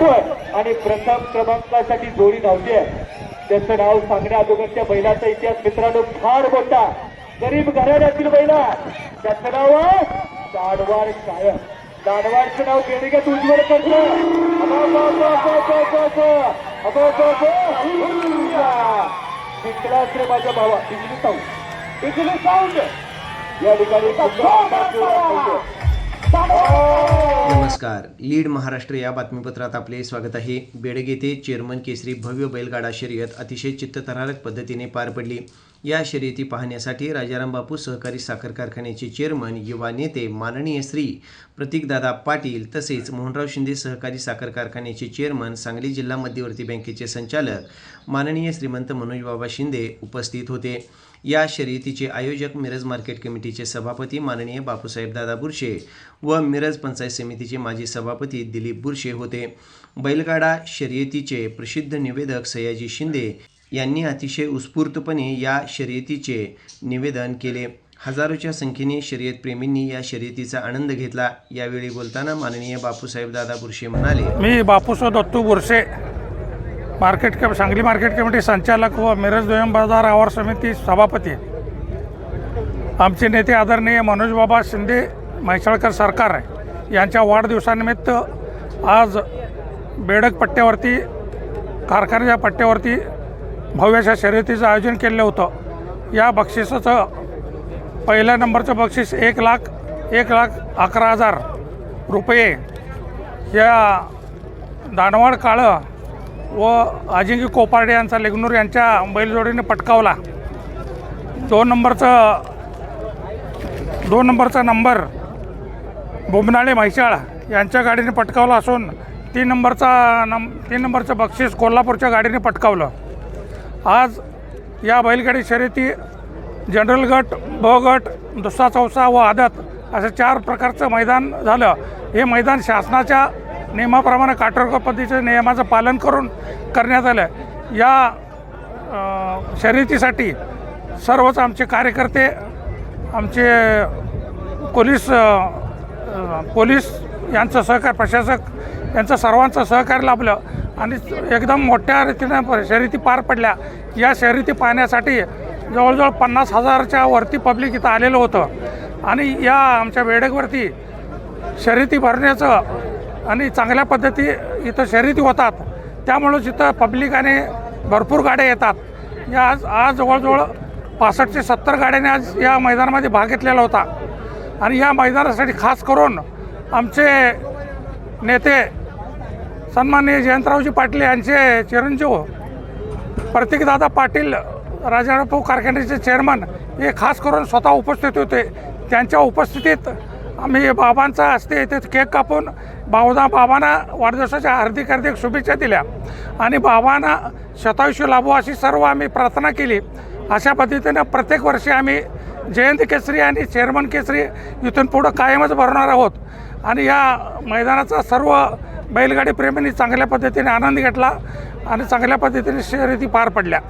पळतोय आणि प्रथम क्रमांकासाठी जोडी धावते त्याचं नाव सांगण्या अगोदरच्या बैलाचा इतिहास मित्रांनो फार मोठा. गरीब घराण्यातील बैला. त्याचं नाव आहे दाडवाड कायम. दाडवाडचं नाव बेडग्यात उज्ज्वल करतं. शिकलास रे माझ्या भावा बिजली साऊंड बिजली साऊंड या ठिकाणी नमस्कार. लीड महाराष्ट्र या बातमीपत्रात आपले स्वागत आहे. बेडग येथे चेअरमन केसरी भव्य बैलगाडा शर्यत अतिशय चित्तथरारक पद्धतीने पार पडली. या शर्यती पाहण्यासाठी राजाराम बापू सहकारी साखर कारखान्याचे चेअरमन युवा नेते माननीय श्री प्रतीकदादा पाटील तसेच मोहनराव शिंदे सहकारी साखर कारखान्याचे चेअरमन सांगली जिल्हा मध्यवर्ती बँकेचे संचालक माननीय श्रीमंत मनोजबाबा शिंदे उपस्थित होते. या शर्यतीचे आयोजक मिरज मार्केट कमिटीचे सभापती माननीय बापूसाहेब दादा बुरशे व मिरज पंचायत समितीचे माजी सभापती दिलीप बुरशे होते. बैलगाडा शर्यतीचे प्रसिद्ध निवेदक सयाजी शिंदे यांनी अतिशय उत्स्फूर्तपणे या शर्यतीचे निवेदन केले. हजारोच्या संख्येने शर्यतप्रेमींनी या शर्यतीचा आनंद घेतला. यावेळी बोलताना माननीय बापूसाहेब दादा बुरशे म्हणाले मी बापूसो दत्तू बुरसे मार्केट कम सांगली मार्केट कमिटी संचालक व मिरज दोयम बाजार आवार समिती सभापती. आमचे नेते आदरणीय मनोजबाबा शिंदे म्हैसाळकर सरकार यांच्या वाढदिवसानिमित्त आज बेडक पट्ट्यावरती कारखान्याच्या पट्ट्यावरती भव्यशा शर्यतीचं आयोजन केलेलं होतं. या बक्षिसाचं पहिल्या नंबरचं बक्षीस एक लाख एक लाख अकरा हजार रुपये. या दानवाड काळं व अजिंक्य कोपार्डे यांचा लेगनूर यांच्या बैलजोडीने पटकावला. दोन नंबरचं दोन नंबरचा नंबर बुमनाळे म्हैसाळ यांच्या गाडीने पटकावला असून तीन नंबरचा नम तीन नंबरचं बक्षीस कोल्हापूरच्या गाडीने पटकावलं. आज या बैलगाडी शर्यती जनरल गट ब गट दुसरा चौसा व आदत असं चार प्रकारचं मैदान झालं. हे मैदान शासनाच्या नियमाप्रमाणे काटेकोर पद्धतीच्या नियमाचं पालन करून करण्यात आलं. या शर्यतीसाठी सर्वच आमचे कार्यकर्ते आमचे पोलीस पोलीस यांचं सहकार प्रशासक यांचं सर्वांचं सहकार्य लाभलं. आणि एकदम मोठ्या रीतीनं प- शर्यती पार पडल्या. या शर्यती पाहण्यासाठी जवळजवळ पन्नास हजारच्या वरती पब्लिक इथं आलेलं होतं. आणि या आमच्या बेडकवरती शर्यती भरण्याचं आणि चांगल्या पद्धती इथं शर्यती होतात. त्यामुळं इथं पब्लिकाने भरपूर गाड्या येतात. या आज आज जवळजवळ पासष्ट ते सत्तर गाड्याने आज या मैदानामध्ये भाग घेतलेला होता. आणि या मैदानासाठी खास करून आमचे नेते सन्माननीय जयंतरावजी पाटील यांचे चिरंजीव प्रतीकदादा पाटील राजारामभाऊ कारखान्याचे चेअरमन हे खास करून स्वतः उपस्थित होते. त्यांच्या उपस्थितीत आम्ही बाबांचा हस्ते इथे केक कापून बावदा बाबांना वाढदिवसाच्या हार्दिक हार्दिक शुभेच्छा दिल्या. आणि बाबांना शतायुष्य लाभो अशी सर्व आम्ही प्रार्थना केली. अशा पद्धतीनं प्रत्येक वर्षी आम्ही जयंत केसरी आणि चेअरमन केसरी इथून पुढं कायमच भरणार आहोत. आणि या मैदानाचा सर्व बैलगाडी प्रेमींनी चांगल्या पद्धतीने आनंद घेतला आणि चांगल्या पद्धतीने शर्यती पार पडल्या.